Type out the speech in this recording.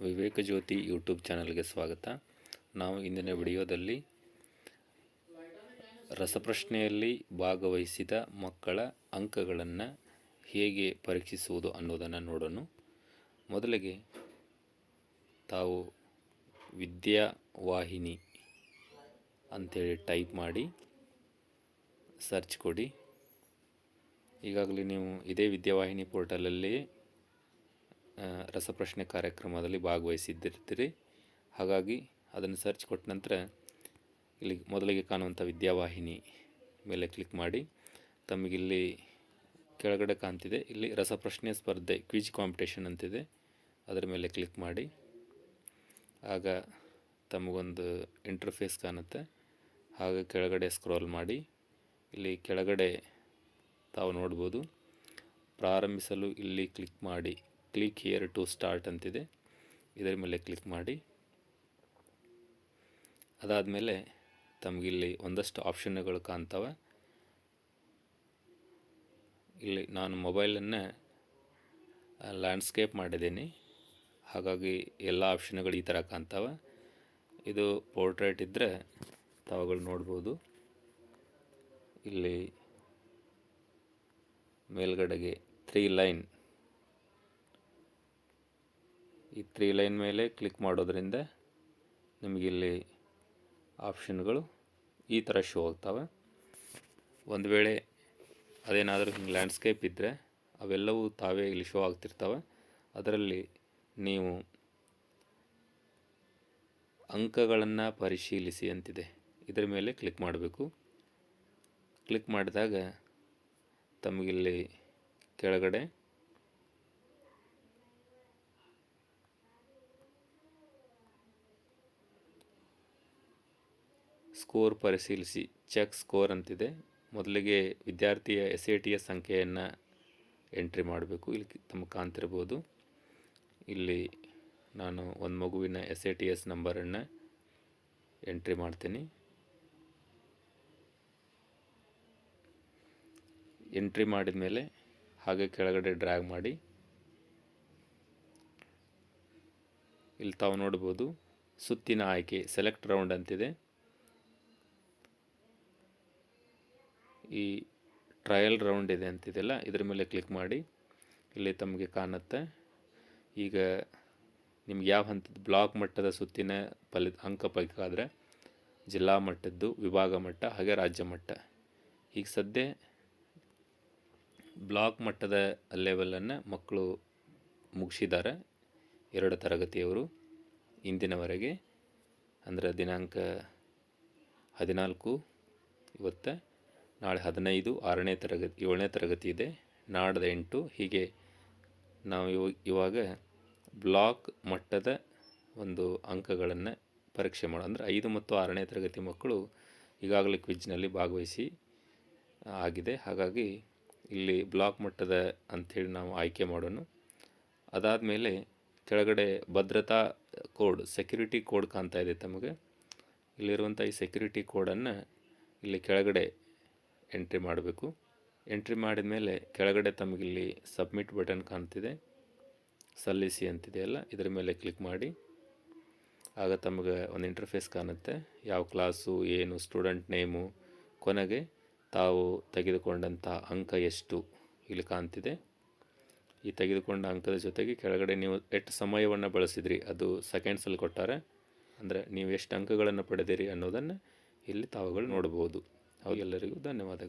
ವಿವೇಕ ಜ್ಯೋತಿ YouTube ಚಾನಲ್ಗೆ ಸ್ವಾಗತ. ನಾವು ಇಂದಿನ ವಿಡಿಯೋದಲ್ಲಿ ರಸಪ್ರಶ್ನೆಯಲ್ಲಿ ಭಾಗವಹಿಸಿದ ಮಕ್ಕಳ ಅಂಕಗಳನ್ನು ಹೇಗೆ ಪರೀಕ್ಷಿಸುವುದು ಅನ್ನೋದನ್ನು ನೋಡೋಣ. ಮೊದಲಿಗೆ ತಾವು ವಿದ್ಯಾವಾಹಿನಿ ಅಂಥೇಳಿ ಟೈಪ್ ಮಾಡಿ ಸರ್ಚ್ ಕೊಡಿ. ಈಗಾಗಲೇ ನೀವು ಇದೇ ವಿದ್ಯಾವಾಹಿನಿ ಪೋರ್ಟಲಲ್ಲಿ ರಸಪ್ರಶ್ನೆ ಕಾರ್ಯಕ್ರಮದಲ್ಲಿ ಭಾಗವಹಿಸಿದ್ದಿರ್ತೀರಿ. ಹಾಗಾಗಿ ಅದನ್ನು ಸರ್ಚ್ ಕೊಟ್ಟ ನಂತರ ಇಲ್ಲಿ ಮೊದಲಿಗೆ ಕಾಣುವಂಥ ವಿದ್ಯಾವಾಹಿನಿ ಮೇಲೆ ಕ್ಲಿಕ್ ಮಾಡಿ. ತಮಗಿಲ್ಲಿ ಕೆಳಗಡೆ ಕಾಣ್ತಿದೆ. ಇಲ್ಲಿ ರಸಪ್ರಶ್ನೆ ಸ್ಪರ್ಧೆ, ಕ್ವಿಜ್ ಕಾಂಪಿಟೇಷನ್ ಅಂತಿದೆ. ಅದರ ಮೇಲೆ ಕ್ಲಿಕ್ ಮಾಡಿ. ಆಗ ತಮಗೊಂದು ಇಂಟರ್ಫೇಸ್ ಕಾಣುತ್ತೆ. ಹಾಗೆ ಕೆಳಗಡೆ ಸ್ಕ್ರೋಲ್ ಮಾಡಿ. ಇಲ್ಲಿ ಕೆಳಗಡೆ ತಾವು ನೋಡ್ಬೋದು. ಪ್ರಾರಂಭಿಸಲು ಇಲ್ಲಿ ಕ್ಲಿಕ್ ಮಾಡಿ. ಕ್ಲಿಕ್ ಹಿಯರ್ ಟು ಸ್ಟಾರ್ಟ್ ಅಂತಿದೆ. ಇದರ ಮೇಲೆ ಕ್ಲಿಕ್ ಮಾಡಿ. ಅದಾದಮೇಲೆ ತಮಗಿಲ್ಲಿ ಒಂದಷ್ಟು ಆಪ್ಷನ್ಗಳು ಕಾಣ್ತವೆ. ಇಲ್ಲಿ ನಾನು ಮೊಬೈಲನ್ನು ಲ್ಯಾಂಡ್ಸ್ಕೇಪ್ ಮಾಡಿದ್ದೀನಿ. ಹಾಗಾಗಿ ಎಲ್ಲ ಆಪ್ಷನ್ಗಳು ಈ ಥರ ಕಾಣ್ತವೆ. ಇದು ಪೋರ್ಟ್ರೇಟ್ ಇದ್ದರೆ ತಾವುಗಳು ನೋಡ್ಬೋದು. ಇಲ್ಲಿ ಮೇಲ್ಗಡೆಗೆ ತ್ರೀ ಲೈನ್ ಈ ತ್ರೀ ಲೈನ್ ಮೇಲೆ ಕ್ಲಿಕ್ ಮಾಡೋದ್ರಿಂದ ನಿಮಗಿಲ್ಲಿ ಆಪ್ಷನ್ಗಳು ಈ ಥರ ಶೋ ಆಗ್ತವೆ. ಒಂದು ವೇಳೆ ಅದೇನಾದರೂ ಹಿಂಗೆ ಲ್ಯಾಂಡ್ಸ್ಕೇಪ್ ಇದ್ದರೆ ಅವೆಲ್ಲವೂ ತಾವೇ ಇಲ್ಲಿ ಶೋ ಆಗ್ತಿರ್ತವೆ. ಅದರಲ್ಲಿ ನೀವು ಅಂಕಗಳನ್ನು ಪರಿಶೀಲಿಸಿ ಅಂತಿದೆ. ಇದರ ಮೇಲೆ ಕ್ಲಿಕ್ ಮಾಡಬೇಕು. ಕ್ಲಿಕ್ ಮಾಡಿದಾಗ ತಮಗಿಲ್ಲಿ ಕೆಳಗಡೆ ಸ್ಕೋರ್ ಪರಿಶೀಲಿಸಿ ಚೆಕ್ ಸ್ಕೋರ್ ಅಂತಿದೆ. ಮೊದಲಿಗೆ ವಿದ್ಯಾರ್ಥಿಯ ಎಸ್ ಎ ಟಿಯ ಸಂಖ್ಯೆಯನ್ನು ಎಂಟ್ರಿ ಮಾಡಬೇಕು. ಇಲ್ಲಿ ತಮಗೆ ಕಾಣ್ತಿರ್ಬೋದು. ಇಲ್ಲಿ ನಾನು ಒಂದು ಮಗುವಿನ ಎಸ್ ಎ ಟಿ ಎಸ್ ನಂಬರನ್ನು ಎಂಟ್ರಿ ಮಾಡ್ತೀನಿ. ಎಂಟ್ರಿ ಮಾಡಿದ ಮೇಲೆ ಹಾಗೆ ಕೆಳಗಡೆ ಡ್ರ್ಯಾಗ್ ಮಾಡಿ. ಇಲ್ಲಿ ತಾವು ನೋಡ್ಬೋದು ಸುತ್ತಿನ ಆಯ್ಕೆ, ಸೆಲೆಕ್ಟ್ ರೌಂಡ್ ಅಂತಿದೆ. ಈ ಟ್ರಯಲ್ ರೌಂಡ್ ಇದೆ ಅಂತಿದೆಯಲ್ಲ ಇದ್ರ ಮೇಲೆ ಕ್ಲಿಕ್ ಮಾಡಿ, ಇಲ್ಲಿ ತಮಗೆ ಕಾಣುತ್ತೆ. ಈಗ ನಿಮ್ಗೆ ಯಾವ ಹಂತದ ಬ್ಲಾಕ್ ಮಟ್ಟದ ಸುತ್ತಿನ ಫಲಿತ ಅಂಕ ಬೇಕಾದರೆ ಜಿಲ್ಲಾ ಮಟ್ಟದ್ದು, ವಿಭಾಗ ಮಟ್ಟ, ಹಾಗೆ ರಾಜ್ಯ ಮಟ್ಟ. ಈಗ ಸದ್ಯ ಬ್ಲಾಕ್ ಮಟ್ಟದ ಲೆವೆಲನ್ನು ಮಕ್ಕಳು ಮುಗಿಸಿದ್ದಾರೆ ಎರಡು ತರಗತಿಯವರು. ಇಂದಿನವರೆಗೆ, ಅಂದರೆ ದಿನಾಂಕ ಹದಿನಾಲ್ಕು ಇವತ್ತು. ನಾಳೆ ಹದಿನೈದು, ಆರನೇ ತರಗತಿ, ಏಳನೇ ತರಗತಿ ಇದೆ. ನಾಡ್ದ ಎಂಟು, ಹೀಗೆ ನಾವು ಇವ, ಇವಾಗ ಬ್ಲಾಕ್ ಮಟ್ಟದ ಒಂದು ಅಂಕಗಳನ್ನು ಪರೀಕ್ಷೆ ಮಾಡೋ ಅಂದರೆ ಐದು ಮತ್ತು ಆರನೇ ತರಗತಿ ಮಕ್ಕಳು ಈಗಾಗಲೇ ಕ್ವಿಜ್ನಲ್ಲಿ ಭಾಗವಹಿಸಿ ಆಗಿದೆ. ಹಾಗಾಗಿ ಇಲ್ಲಿ ಬ್ಲಾಕ್ ಮಟ್ಟದ ಅಂಥೇಳಿ ನಾವು ಆಯ್ಕೆ ಮಾಡೋಣ. ಅದಾದ ಮೇಲೆ ಕೆಳಗಡೆ ಭದ್ರತಾ ಕೋಡ್, ಸೆಕ್ಯುರಿಟಿ ಕೋಡ್ ಕಾಣ್ತಾ ಇದೆ ತಮಗೆ. ಇಲ್ಲಿರುವಂಥ ಈ ಸೆಕ್ಯುರಿಟಿ ಕೋಡನ್ನು ಇಲ್ಲಿ ಕೆಳಗಡೆ ಎಂಟ್ರಿ ಮಾಡಬೇಕು. ಎಂಟ್ರಿ ಮಾಡಿದ ಮೇಲೆ ಕೆಳಗಡೆ ತಮಗಿಲ್ಲಿ ಸಬ್ಮಿಟ್ ಬಟನ್ ಕಾಣ್ತಿದೆ. ಸಲ್ಲಿಸಿ ಅಂತಿದೆಯಲ್ಲ ಇದರ ಮೇಲೆ ಕ್ಲಿಕ್ ಮಾಡಿ. ಆಗ ತಮಗೆ ಒಂದು ಇಂಟರ್ಫೇಸ್ ಕಾಣುತ್ತೆ. ಯಾವ ಕ್ಲಾಸು, ಏನು, ಸ್ಟೂಡೆಂಟ್ ನೇಮು, ಕೊನೆಗೆ ತಾವು ತೆಗೆದುಕೊಂಡಂಥ ಅಂಕ ಎಷ್ಟು ಇಲ್ಲಿ ಕಾಣ್ತಿದೆ. ಈ ತೆಗೆದುಕೊಂಡ ಅಂಕದ ಜೊತೆಗೆ ಕೆಳಗಡೆ ನೀವು ಎಷ್ಟು ಸಮಯವನ್ನು ಬಳಸಿದ್ರಿ, ಅದು ಸೆಕೆಂಡ್ಸಲ್ಲಿ ಕೊಟ್ಟಾರೆ. ಅಂದರೆ ನೀವು ಎಷ್ಟು ಅಂಕಗಳನ್ನು ಪಡೆದಿರಿ ಅನ್ನೋದನ್ನು ಇಲ್ಲಿ ತಾವುಗಳು ನೋಡ್ಬೋದು. ಅವಾಗೆಲ್ಲರಿಗೂ ಧನ್ಯವಾದಗಳು.